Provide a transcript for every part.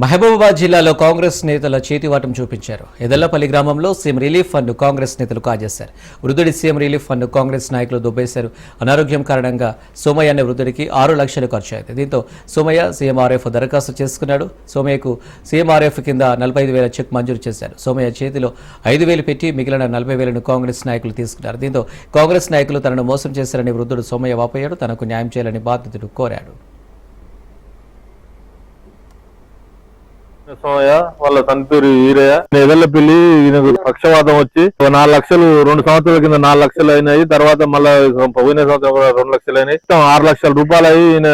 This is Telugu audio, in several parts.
మహబూబాబాద్ జిల్లాలో కాంగ్రెస్ నేతల చేతివాటం చూపించారు. ఎదల్లపల్లి గ్రామంలో సీఎం రిలీఫ్ ఫండ్ కాంగ్రెస్ నేతలు కాజేశారు. వృద్ధుడి సీఎం రిలీఫ్ ఫండ్ కాంగ్రెస్ నాయకులు దుబ్బేశారు. అనారోగ్యం కారణంగా సోమయ్య అనే వృద్ధుడికి ఆరు లక్షలు ఖర్చు అయింది దీంతో సోమయ్య సీఎంఆర్ఎఫ్ దరఖాస్తు చేసుకున్నాడు. సోమయ్యకు సీఎంఆర్ఎఫ్ కింద నలభై ఐదు వేల చెక్ మంజూరు చేశారు. సోమయ్య చేతిలో ఐదు వేలు పెట్టి మిగిలిన నలభై వేలను కాంగ్రెస్ నాయకులు తీసుకున్నారు. దీంతో కాంగ్రెస్ నాయకులు తనను మోసం చేశారని వృద్ధుడు సోమయ్య వాపోయాడు. తనకు న్యాయం చేయాలని బాధితుడు కోరాడు. సోమయ్య వాళ్ళ తన పేరు ఈరయ్య ఎదల్లపల్లి ఈయనకు పక్షవాతం వచ్చి ఒక నాలుగు లక్షలు రెండు సంవత్సరాల కింద నాలుగు లక్షలు అయినాయి. తర్వాత మళ్ళా పోయిన సంవత్సరం కూడా రెండు లక్షలు అయినాయి. ఆరు లక్షల రూపాయలు అయ్యి ఈయన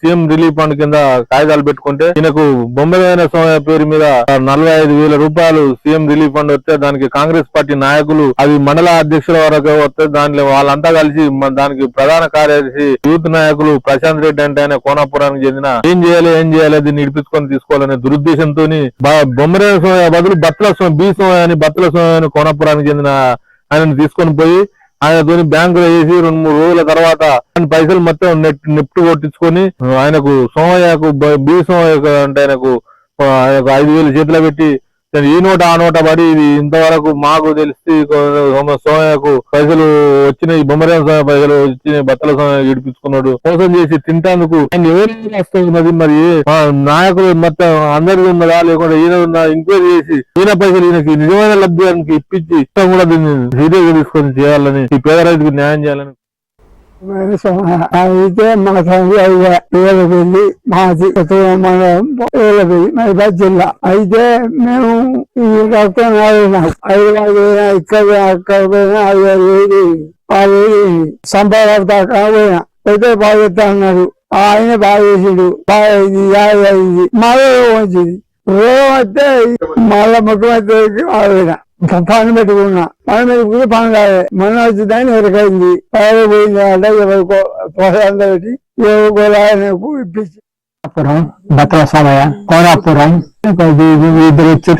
సీఎం రిలీఫ్ ఫండ్ కింద కాగితాలు పెట్టుకుంటే ఈయనకు బొమ్మలైన సోమయ్య పేరు మీద నలభై ఐదు వేల రూపాయలు సీఎం రిలీఫ్ ఫండ్ వస్తే దానికి కాంగ్రెస్ పార్టీ నాయకులు అది మండల అధ్యక్షుల వరకు వస్తే దానిలో వాళ్ళంతా కలిసి దానికి ప్రధాన కార్యదర్శి యూత్ నాయకులు ప్రశాంత్ రెడ్డి అంటే ఆయన కోనాపురానికి చెందిన. ఏం చేయాలి ఏం చేయాలి దీన్ని ఇడిపించుకొని తీసుకోవాలనే దురుద్దేశం ఉద్దేశంతో బొమ్మరే బదులు బట్టల బి సోమయ్య అని బత్తల సోమయ్య చెందిన ఆయనను తీసుకొని పోయి ఆయనతో బ్యాంకులో వేసి రెండు మూడు రోజుల తర్వాత ఆయన పైసలు మొత్తం నెట్ నెప్ట్ కొట్టించుకొని ఆయనకు సోమయ్యకు బ- బి సోమయ్య అంటే ఆయనకు ఆయనకు ఐదు వేలు చేతిలో పెట్టి ఈ నోట ఆ నోట పడి ఇది ఇంతవరకు మాకు తెలిసి సోమయ్యకు పైసలు వచ్చినాయి బొమ్మరేం సోమయ్య పైసలు వచ్చినాయి బట్టల సోమయ్య ఇడిపించుకున్నాడు మోసం చేసి తింటాందుకు. ఆయన ఎవరైనా ఉన్నది మరి నాయకులు మొత్తం అందరికీ ఉన్నదా? లేకుండా ఈయన ఉన్న ఎంక్వైరీ చేసి ఈయన పైసలు ఈయనకి నిజమైన లబ్ధానికి ఇప్పించి ఇష్టం కూడా దీన్ని సీరియస్ తీసుకొని చేయాలని ఈ పేద రైతుకు న్యాయం చేయాలని అయితే మా తండ్రి అయ్యా ఏలపల్లి మాది మండలం ఏలపల్లి మరి జిల్లా. అయితే మేము ఈ రక్తం హైదరాబాద్ పోయినా ఇక్కడ అక్కడ పోయినా అది వాళ్ళు సంపాదన దాకా పోయినా. అయితే బాగా అన్నారు ఆయన బాగా చేసిండు బాగా అయింది యాభై అయింది మళ్ళీ వచ్చింది రోగం వస్తే మళ్ళా ముఖ్యమంత్రికి ఆడినా పాన పెట్టుకున్నా. పాన పెట్టుకుంటే పాన కాదు మన వచ్చిందని ఎరకైంది పైన పోయింది అంటే ఎవరికో ప్రసాదం పెట్టి ఎవరికో ఆయనకు ఇప్పించి. కోనాపురం బత్తల కోరాపురం. ఇద్దరు వచ్చి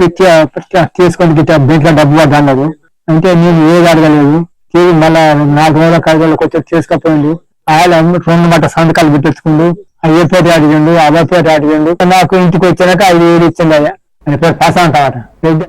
తీసుకొని గిట్ట దీంట్లో డబ్బు పడ్డాడు. అంటే నేను ఏది అడగలేదు తీరి మళ్ళా నాలుగు రోజుల కాగితాలకు వచ్చి చేసుకపోయిండు ఆయన రెండు మట్ట సంతకాలు పెట్టించుకుండు. అయ్యే పేరు అడిగిండు అవ్వ పేరు అడిగిండు నాకు ఇంటికి వచ్చినాక ఐదు వేలు ఇచ్చిండు అయ్యా. పేరు ప్రశాంత్ అన్నమాట